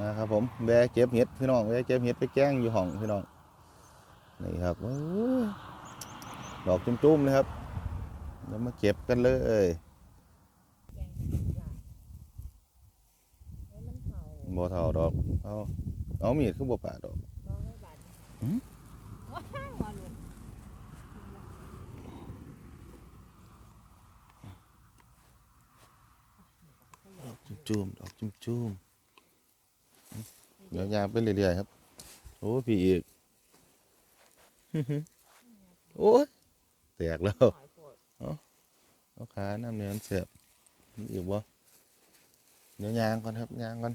นะครับผมแวะเก็บเห็ดพี่น้องแวะเก็บเห็ดไปแกล้งอยู่ห้องพี่น้องนี่ครับดอกจุ้มๆเลยครับเดี๋ยวมาเก็บกันเลยแกงปลาให้มันเผาบ่เท่าดอกเอาเอามีดคือบ่ปาดดอกร้องให้บาดหืมว้าวมาหลุดดอกจุ้มๆดอกจุ้มๆ เดี๋ยวยางไปเรื่อยๆครับ โอ้พี่อีกโอ้ยแตกแล้วหอยโปดเอาขาน้ำเนื้อเสียบมีอีกบ่เดี๋ยวยางก่อนครับยางก่อน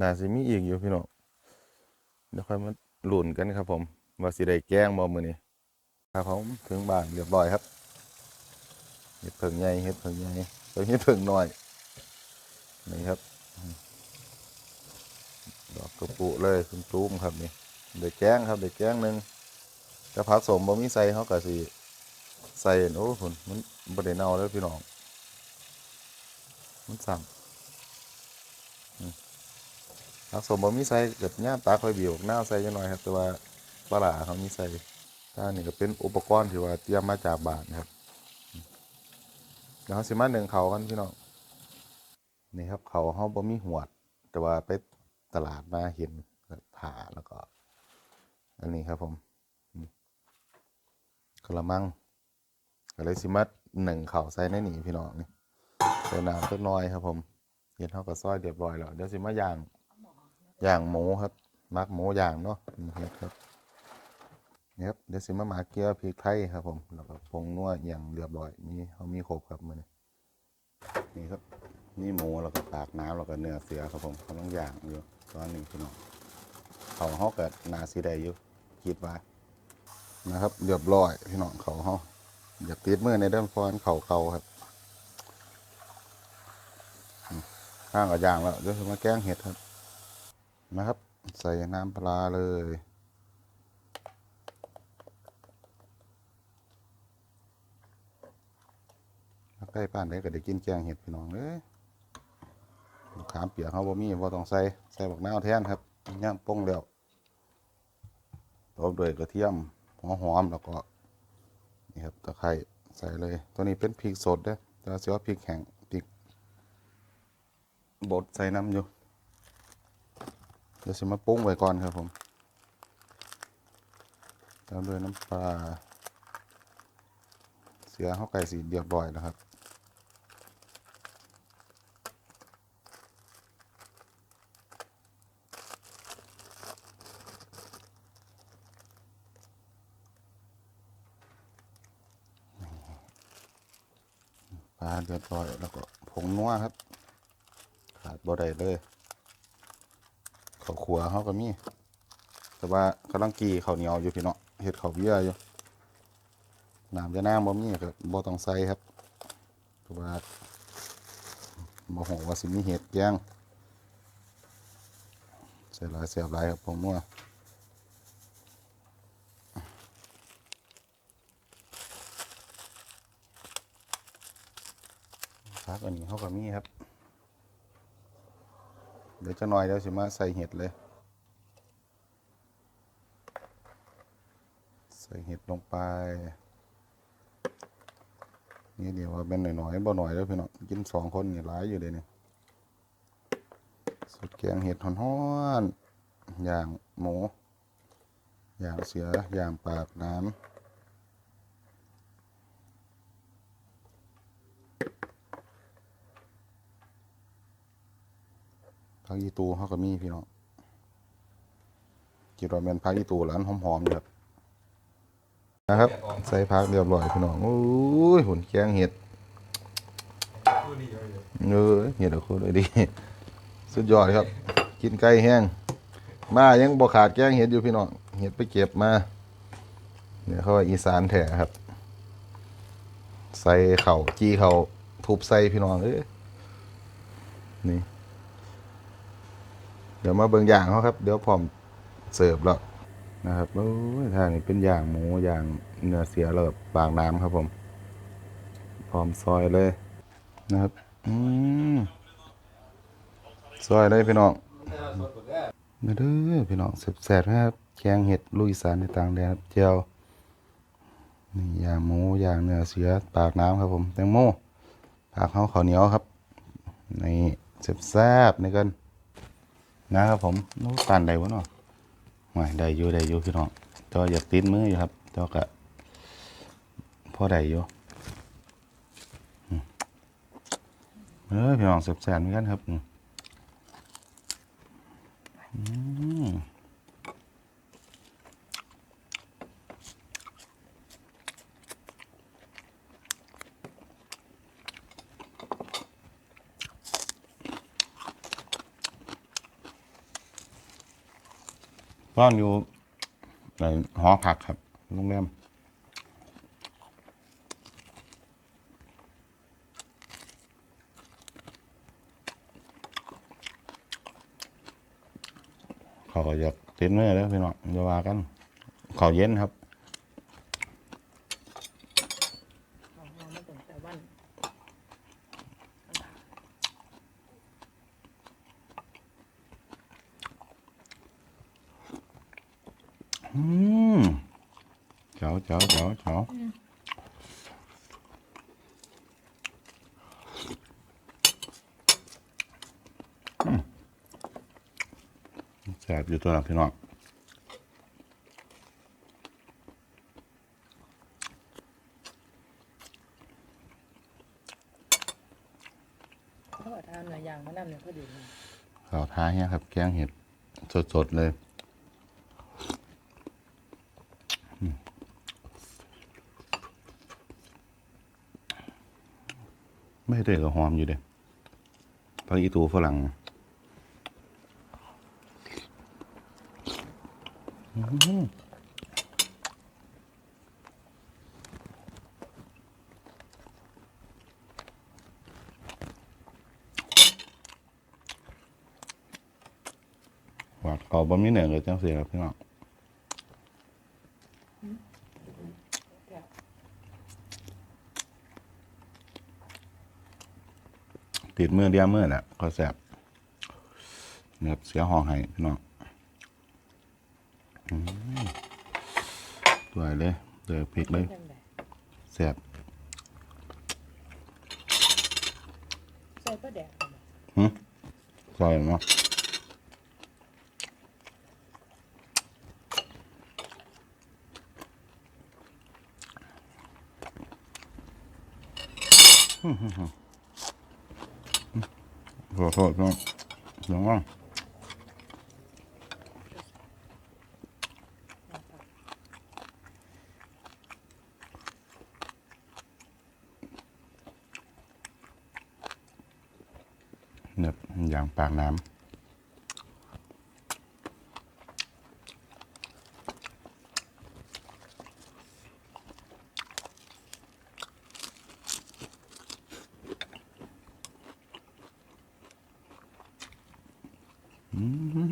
น่าสิมีอีกอยู่พี่น้องเดี๋ยวค่อยมาลุ้นกันครับ ผมว่าสิได้แกล้งบ่มื้อนี้ครับผมถึงบ้านเรียบร้อยครับเฮ็ดเพิ่งใหญ่เฮ็ดเพิ่งใหญ่เพิ่งเฮ็ดเพิ่งน้อยนี่ครับอืม ดอกกระปุเลยคุณตุ้มครับนี่ได้แก้งครับได้แก้งหนึงแต่ผักสมบ่มีใส่เขาก็สิใส่โอ้ผลมันบไดเน่าแล้วพี่น้อง มันสั่งผักสมบ่มีใส่เกิดย่ามตาคอยบีบหน้าใส่จังหน่อยครับ แต่ว่าปลาเขามีใส่ถ้านี่ก็เป็นอุปกรณ์ที่ว่าเตรียมมาจากบ้านครับอืมเดี๋ยวสิมาหนึ่งเขากันพี่น้องนี่ครับเขาเขาบ่มีหวดแต่ว่าไป ตลาดมาเห็นผ่าแล้วก็ อันนี้ครับผมกระมังก็เลยสิมาหนึ่งเข่าใส่ในนี่พี่น้องนี่ใส่น้ำสักน้อยครับ ผมเห็นเท่ากับซอยเรียบร้อยแล้วเดี๋ยวสิมาย่างย่างหมูครับมักหมูย่างเนาะนี่ครับนี่ครับเดี๋ยวสิมาหมาเกลือพริกไทยครับ ผมแล้วก็ผงนัวอย่างเรียบร้อยมีเขามีครบครับมือนี้นี่ครับ นี่หมูแล้วก็ปากน้ำแล้วก็เนื้อเสือครับผมกำลังย่างอยู่ ตอนนี้พี่น้องเขาเขากับนาซีได้อยู่คิดว่านะครับเรียบร้อยพี่น้องเขาเขาอย่าติดมือในเด้านฟอนเขาเข่าครับข้างกับยางแล้วเดี๋ยวมาแกล้งเห็ดครับนะครับ ใส่น้ำปลาเลยใกล้ป้านได้ก็ได้กินแกงเห็ดพี่น้องเลยขามเปียกเขาบ่มีบ่ต้องใส่ ใส่บักนาวแทนครับย่างป้งแล้วตบด้วยกระเทียมหัวหอมแล้วก็นี่ครับตะไคร้ใส่เลย ตัวนี้เป็นพริกสดเด้อแต่ว่าสิว่าพริกแห้งพริกบดใส่น้ำอยู่เดี๋ยวสิมาปรุงไว้ก่อนครับผมตามด้วยน้ำปลาเสือเข้าไก่สีเรียบร้อยแล้วครับาเรียบร้อยแล้วก็ผงนัวครับ ขาดบ่ได้เลยข้าวขัวเขาก็มี แต่ว่ากำลังกีข้าวเหนียวอยู่พี่เนาะเห็ดข้าวเบี้ยอยู่น้ำจะน้ำบ่มีก็บ่ต้องใส่ครับเพราะว่าบ่ฮู้ว่าสิมีเห็ดแย่งใส่หลายเสียบหลายครับผมว่า อันนี้เขาก็มีครับ เดี๋ยวจะหน่อยเดี๋ยวสิมาใส่เห็ดเลย ใส่เห็ดลงไป นี่เดี๋ยวว่าเป็นหน่อยๆบ่หน่อยแล้วพี่น้องกินสองคนนี่หลายอยู่เลยนี่สุดแกงเห็ดฮ้อนๆย่างหมูอย่างเสือย่างปากน้ำ ผักอีตูเขาก็มีพี่น้องคิดว่าเป็นผักอีตูร้านหอมๆอยู่ครับนะครับ ใส่ผักเรียบร้อยพี่น้องโอ้ยหุ่นแกงเห็ดเออเห็ดอะคุณเลยดีสุดยอดครับ กินไก่แห้งมายังบ่ขาดแกงเห็ดอยู่พี่น้องเห็ดไปเก็บมาเนี่ยเขาว่าอีสานแท้ครับ ใส่เข่าจี้เข่าทุบใส่พี่น้องเอ้ยนี่ เดี๋ยวมาเบิ่งอย่างเขาครับ เดี๋ยวพร้อมเสิร์ฟแล้วนะครับโอ้ยทางนี้เป็นอย่างหมูอย่างเนื้อเสียแล้วแบบบางน้ำครับผม พร้อมซอยเลยนะครับ อืมซอยเลยพี่น้องมาเด้อพี่น้องแซ่บๆนะครับแกงเห็ดลุยอีสานในต่างแดนครับเจียวนี่อย่างหมูอย่างเนื้อเสือปากน้ำครับผม แตงโมปากเขาข้าวเหนียวครับ นี่แซ่บๆนี่กัน นะครับผมนู้ตันใดวะเนาะไม่ได้อยู่ได้อยู่พี่น้องแต่ว่าอยากติดมืออยู่ครับแต่ว่ากะพอได้อยู่เออพี่น้องแซ่บๆเหมือนกันครับ ร้อนอยู่ในหอพักครับโรงแรมเขาก็อยากเต้นเมื่อแล้วพี่น้องจะว่ากันเขาเย็นครับ ของเราไม่ถึงแต่วัน อืมเจ๋วเจ๋วเจ๋วเจ๋วอืมแซ่บอยู่ ตัวนะพี่น้องถ้าว่าทานหลายอย่างมันนั่นเนี่ยก็ดีนะข่าวท้ายเนี่ยครับแกงเห็ดสดๆเลยอืมไม่ได้ก็หอมอยู่เด้ผักอีตูฝรั่งอื้อ หวานเขาบ่มีเหนื้อเลยจังเสียครับพี่น้องติดมือเดียวมือแหละก็แสบเนี่ยเสียห้องให้พี่น้องอืมตัวเลยเดื อพริกเลยแค่ไหนแสบใส่ก็แดกเอามาหึซอยเนาะขอโทษน้องน้องว่าเนี่ยอย่างปากน้ำอืม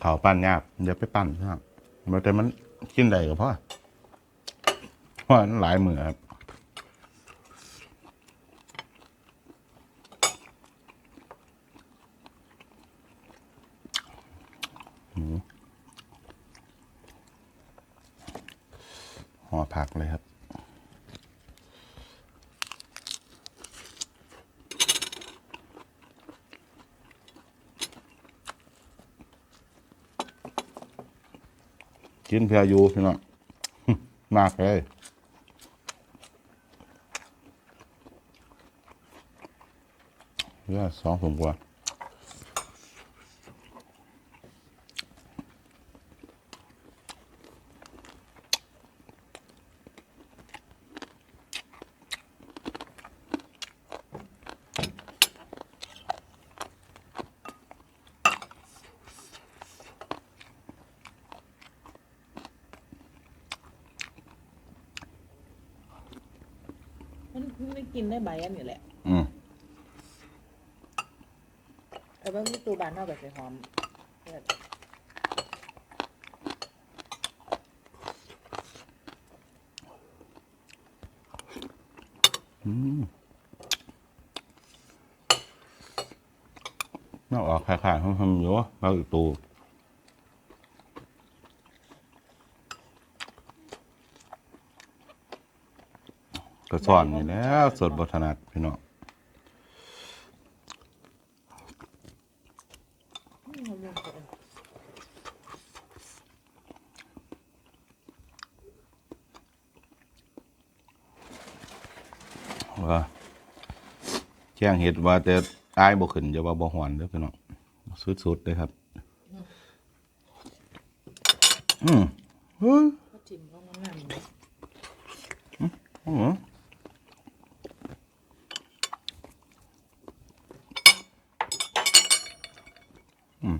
เขาปั้นยากเดี๋ยวไปปั้นครับมันแต่มัน กินได้ก็พอเพราะหลายมือครับหมูห่อผักเลยครับ กินเพียอยู่พี่น้องมากเลยเยอะสองสมกว่า กินได้ใบอันนี้แหละอืมแต่ว่ามีตัวบานเท่ากับใส่หอมนี่ยออกออกขายๆทำๆอยู่ว่าเราอีกตัว ก็สอนนี่แหล้วสดบทนัดพี่น้องว่าแจ้งเหตุว่าแต่ตายบ่ขึ้นจะว่าบ่หอนเด้อพี่น้องสุดๆเลยครับ อืมเฮ้ย เขาจิ้มเขามันนั่นเนาะ อืม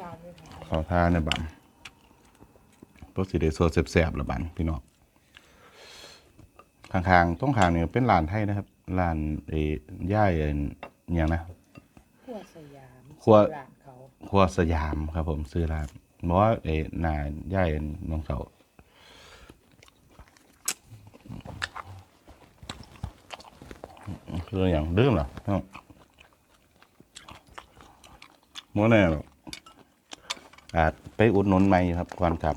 จานเลยค่ะ ขอทานในบันตัว สีเดโซแสบๆละบันพี่น้องข้างๆต้องข้างนี่เป็นร้านไทยนะครับร้านไอ้ย่ายไอ้อหย่างนะขั้วสยามครัวร้านเขาครัวสยามครับ ผมซื้อร้านบอกว่าไอ้นายย่ายน้องเสาคืออย่างเดิมเหรอน้องมัวแน่หรอกอาจไปอุดหนุนใหม่ครับก่อนกลับ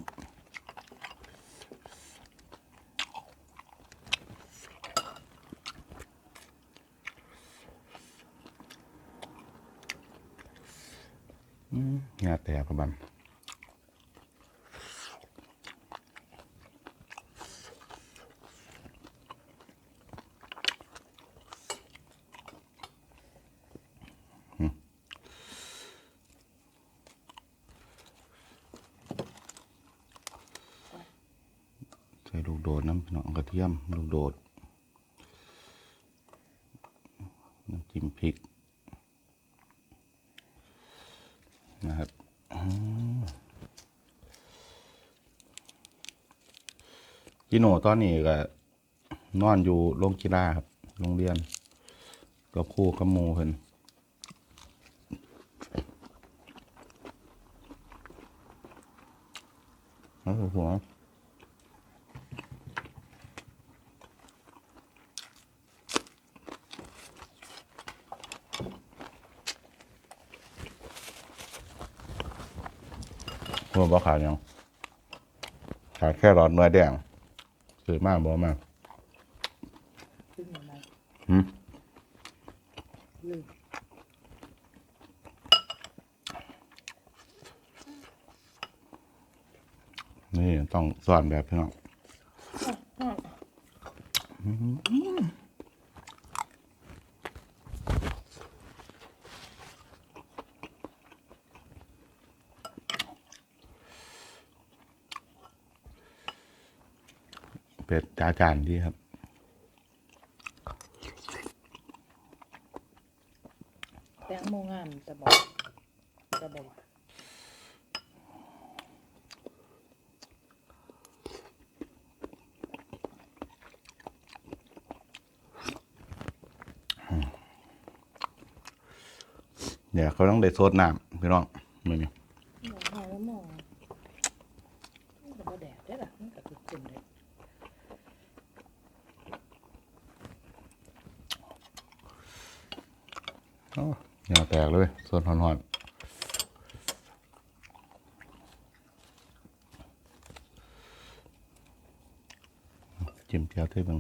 งาแต่ประบันอืมใส่ลูกโดดน้ำพี่น้องกระเทียม ลูกโดด น้ำจิ้มพริก นะครับอืม พี่โน่ตอนนี้ก็นอนอยู่โรงกีฬาครับโรงเรียน กับครูกับหมูเพิ่นเอาหัวหัวบ่ขาดยังขาดแค่หลอดเนื้อแดง ซื้อมากบ่มากซึ่งอะไรหืมลืมนี่ต้องสอนแบบพี่น้อง เป็ดจาจานดีครับ แตงโมงามจะบอกจะบอกเดี๋ยวเขาต้องได้โซดน้ำพี่น้องมือนี้ หมองเอาแล้วหมองมันก็บ่แดดได้ล่ะมันก็คือขึ้นเลย โอ้เหงาแตกเลยโซดหอนๆ จิ้มเจียวเท่มึง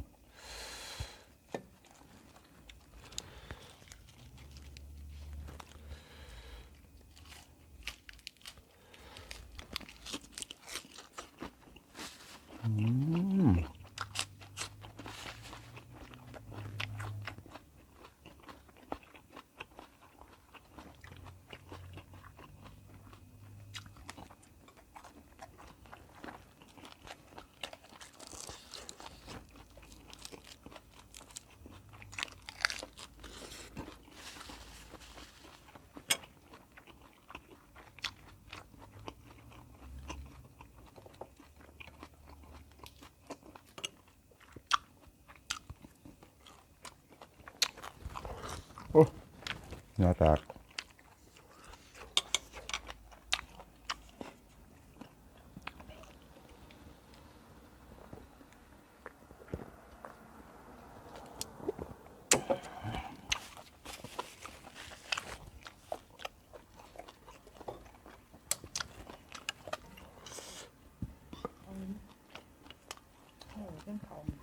หงาแตก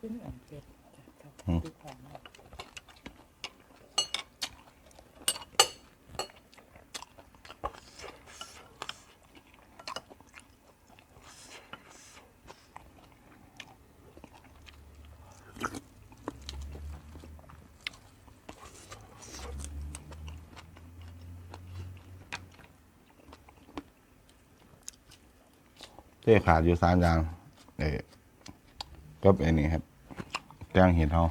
ขึ้นอันเจ็ดครับ อืม ติดของเนาะ เต้ขาดอยู่สามอย่างเอ้ก็ไอ้นี่ครับแกงเห็ดเขา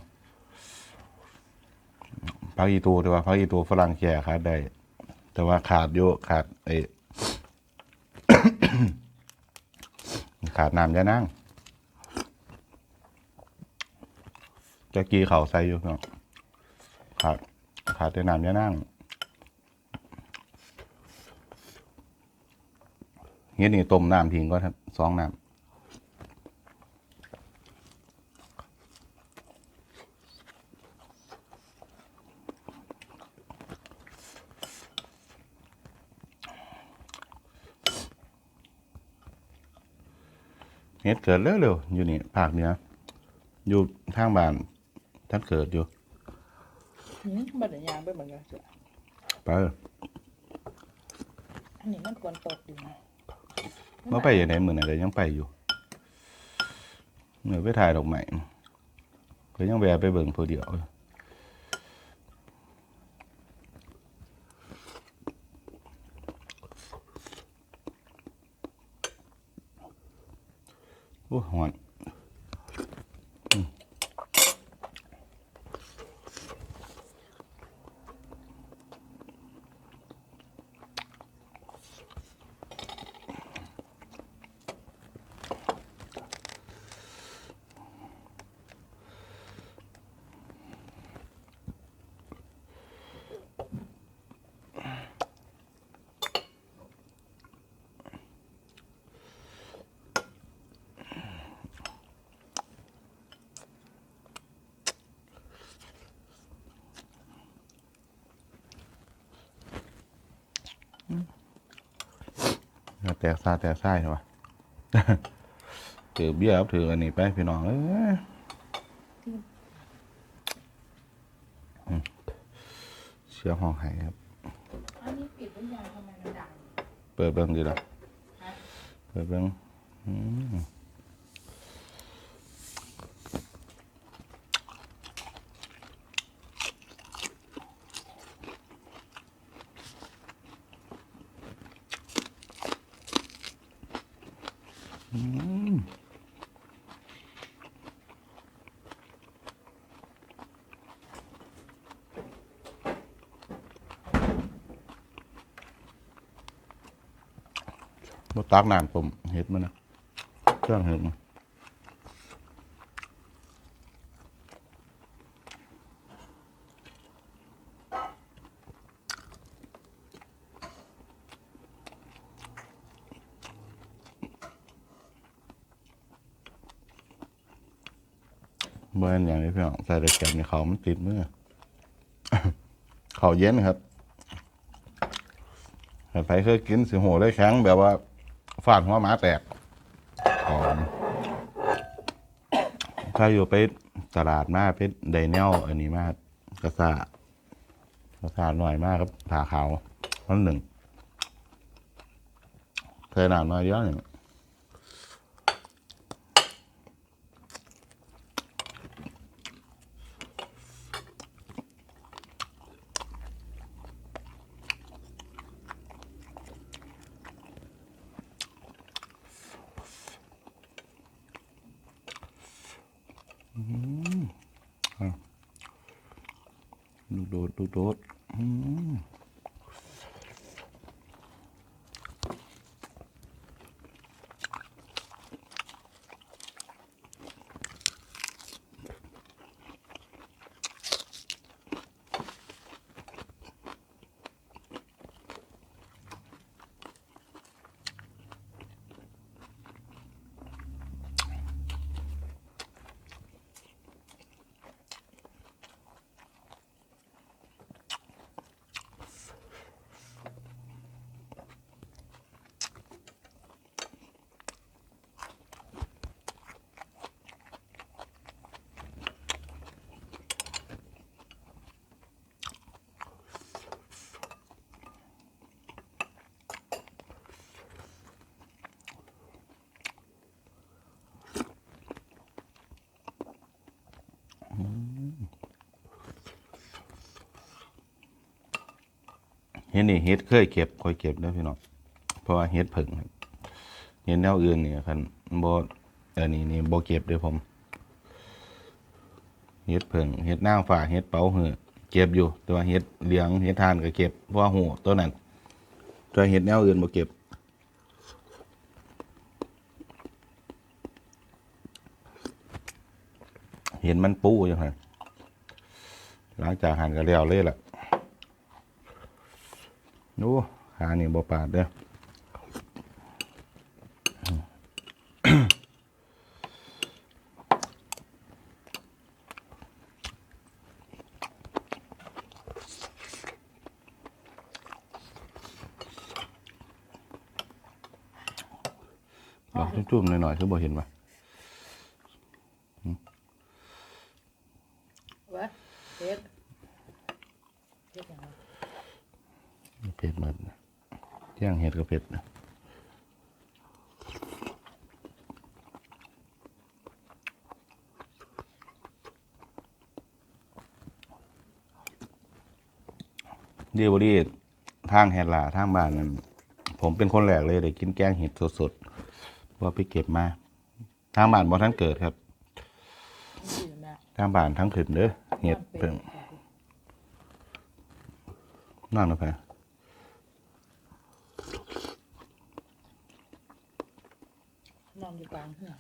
พักอีตูแต่ว่าพักอีตูฝรั่งแก่ขาดได้ แต่ว่าขาดอยู่ขาดไอ้ขาดน้ำยานั่งจะกีเขาใส่อยู่เนาะขาดขาดแต่น้ำยานั่ง เงี้ยนี่ต้มน้ำทิ้งก็ครับสองน้ำเฮ็ดเกิดเร็วๆอยู่นี่ภาคเหนืออยู่ทางบ้านท่านเกิดอยู่อืมบัดเดี๋ยวยางไปเหมือนกันเสือไปอันนี้มันควรตกอยู่นะ เมื่อไปอย่างไหนมือไหนก็ยังไปอยู่เหนือไปถ่ายดอกไม้ก็ยังแวะไปเบิ่งผู้เดียวอยู่โอ้หอน แล้วแตกซาแตกไส้ใช่ปะถือเบี้ยครับถืออันนี้ไปพี่น้องเอ้ยอืมเชื่อห้องไห้ครับ อันนี้ปิดเป็นยางทำไมมันดัง เปิดเบิ้งดีละฮะเปิดเบิ้งอืม บ่ตักน้ำต้มเห็ดมันนะเครื่องเห็ดมันเมื่อนอย่างนี้พี่น้องใส่ตะแกรงในเขามันติดมือเขาเย็นครับถ้าใครเคยกินสิโหได้แข็งแบบว่า ฟาดหัวหมาแตกของถ้าอยู่ไปตลาดมากไปไดเนลอันนี้มากกระซ่ากระซ่าหน่อยมากครับผ่าขาวนั่นหนึ่งเคยหนานน้อยเดียวหนึ่ง เห็ดนี่เห็ดเคยเก็บค่อยเก็บเด้พี่น้องเพราะว่าเห็ดผึ่งเห็ดแนวอื่นนี่คันบ่ออนี่นี่บ่เก็บเด้อผมเห็ดผึ่งเห็ดหน้างฟ้าเห็ดเป๋าหือเก็บอยู่แต่ว่าเห็ดเหลืองเห็ดทานก็เก็บเพราะหูตัวนั้นแต่เห็ดแนวอื่นบ่เก็บเห็นมันปูอยู่ฮะหลังจากหั่นก็แล้วเลยล่ะ ดูหานี่บ่ปาดเด้อดอกจุ่มๆหน่อยๆคือบ่เห็นปะ วะเฮ็ดเฮ็ดหยังวะ เผ็ดหมดนะเที่ยงเห็ดก็เผ็ดนะ เดีบรีทางแฮลาทางบ้านนั้นผมเป็นคนแรกเลยได้กินแกงเห็ดสดๆว่าไปเก็บมา ทางบ้านบ่ท่านเกิดครับ ทางบ้านทั้งขึ้นเด้อเห็ดเพิ่งนั่นนะแพ นอนอยู่กลางเฮือน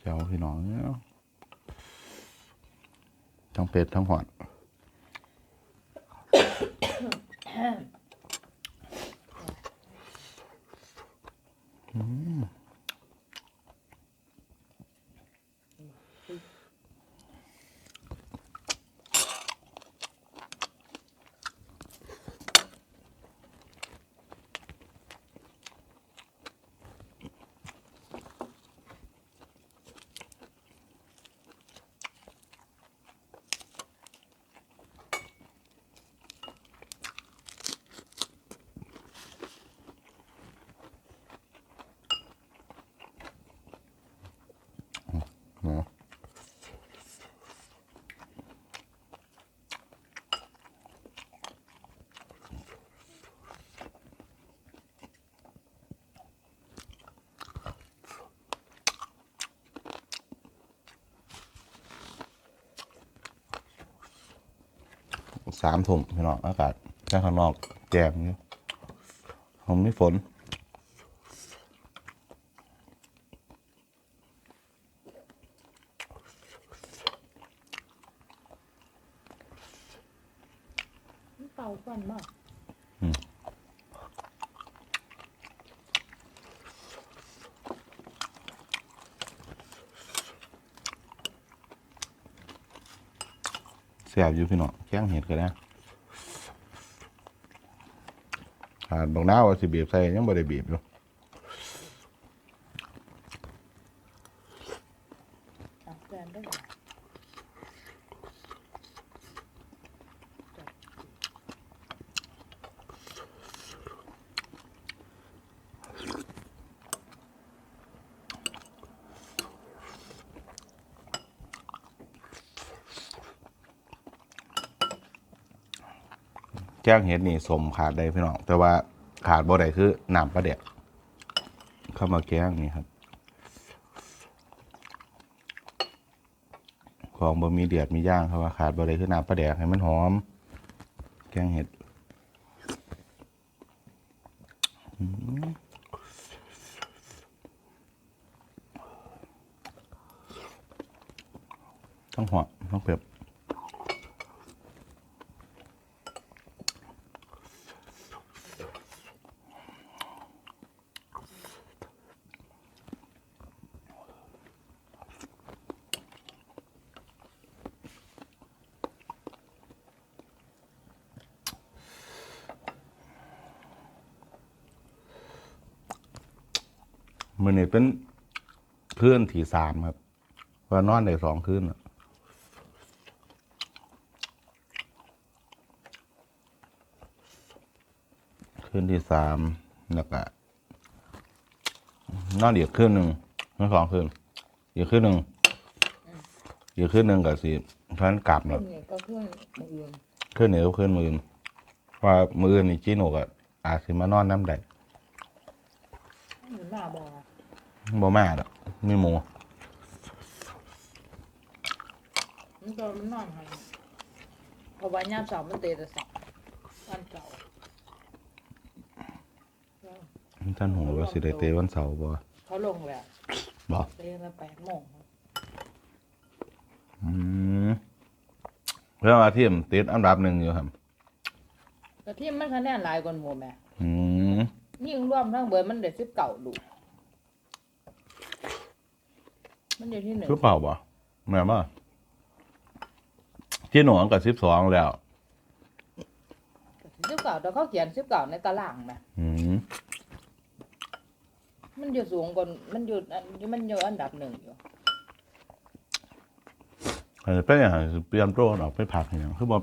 เจ้าพี่น้องเนี่ย ทั้งเป็ดทั้งหอด เนาะ สามทุ่มพี่น้องอากาศแค่ข้างนอกแจ่มเนี่ยผมไม่ฝนมันเป่าควันมาก แสบอยู่พี่น้องแข้งเห็ดก็ได้ขาดบางน้าวว่าสิบีบใส่ยังบ่ได้บีบอยู่ ตักแกนได้หรอ แจ้งเห็ดนี่สมขาดได้พี่น้อง แต่ว่าขาดบ่ได้คือน้ำปลาเดกเข้ามาแกงนี่ครับของบ่มีเดือดมีย่างเขาว่าขาดบ่ได้คือน้ำปลาแดกให้มันหอม แกงเห็ดอืมต้องหอมต้องเผ็ด มือนี้เป็นคืนที่สามครับว่านอนได้สองคืนแล้วคืนที่สามแล้วก็นอนอีกคืนหนึ่งนอนสองคืนอีกคืนหนึ่งอีกขึ้นหนึ่งกับสิเพราะนั้นกลับขึ้เนาะนนี่ก็ขึ้นมืออื่นขึ้นเหนือขึ้นมืออื่นเพราะว่ามืออื่นนี่จีโนก็อาจสิมานอนน้ำใดหน้าบอ บ่มาดอกมีหมูมันก็มันนอนให้เพราะว่าย่ามเสาร์มันเตะแต่เสาร์วันเสาร์ท่านหูว่าสิได้เตะวันเสาร์บ่เขาลงแล้วบ่เตะมาแปดโมงอืมเพื่อมาทีมติดอันดับหนึ่งอยู่ครับแต่ที่มันคะแนนหลายกว่าหมู่แม่อืมยิ่งรวมทั้งเบิร์มันเด็ดสิบเก่าดู มันอยู่ที่หนึ่งคือเปล่าบ่แม่นบ่จีโนกับสิบสองแล้วสิบเก่าแต่เขาเขียนสิบเก่าในตารางแม่อืมมันอยู่สูงกว่ามันอยู่อันมันอยู่อันดับหนึ่งอยู่อันนี้เป็นอย่างไรเปลี่ยนโปรออกไปผักอย่างคือบ่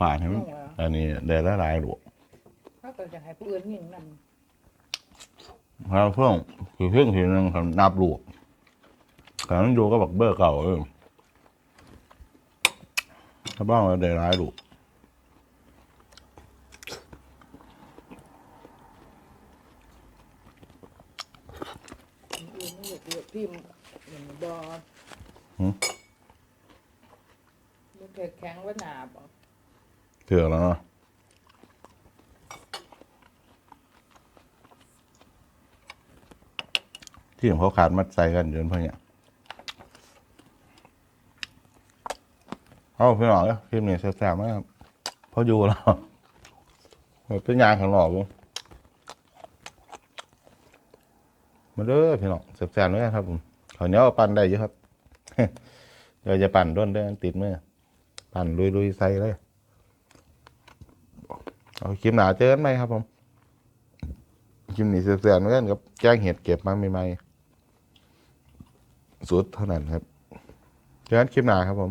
ฝ่ายให้มันอันนี้ได้หลายๆลูกถ้าเกิดจะให้ผู้อื่นยิ่งนั่นเพราะเพิ่งคือเพิ่งทีนึงครับนับลู กแต่นั้นอยู่ก็บักเบอร์เก่าเออถ้าบ้างเราได้หลายลูกผู้อื่นไม่อยากเลือกพิมพ์อย่งบอลมันเคยแข็งว่าหนาบอเถื่อแล้วนะที่ของเขาขาดมัดใส่กันจนเพื่อนเนี่ย เอาพี่หน่อยคลิปนี้แซ่บมากครับเพราะอยู่แล้วเป็นยางข้างนอกบุมาเด้อพี่น้องแซ่บๆด้วยครับผมขอเนี้ยปั่นได้เยอะครับเดี๋ยวจะปั่นด้วนเด้ติดมือปั่นลุยๆใส่เลยเอาคลิปหนาเจอกันไหมครับผมคลิปนี้เสียนๆเหมือนกันกับแจ้งเหตุเก็บมาใหม่ๆสุดเท่านั้นครับเจอกันคลิปหนาครับผม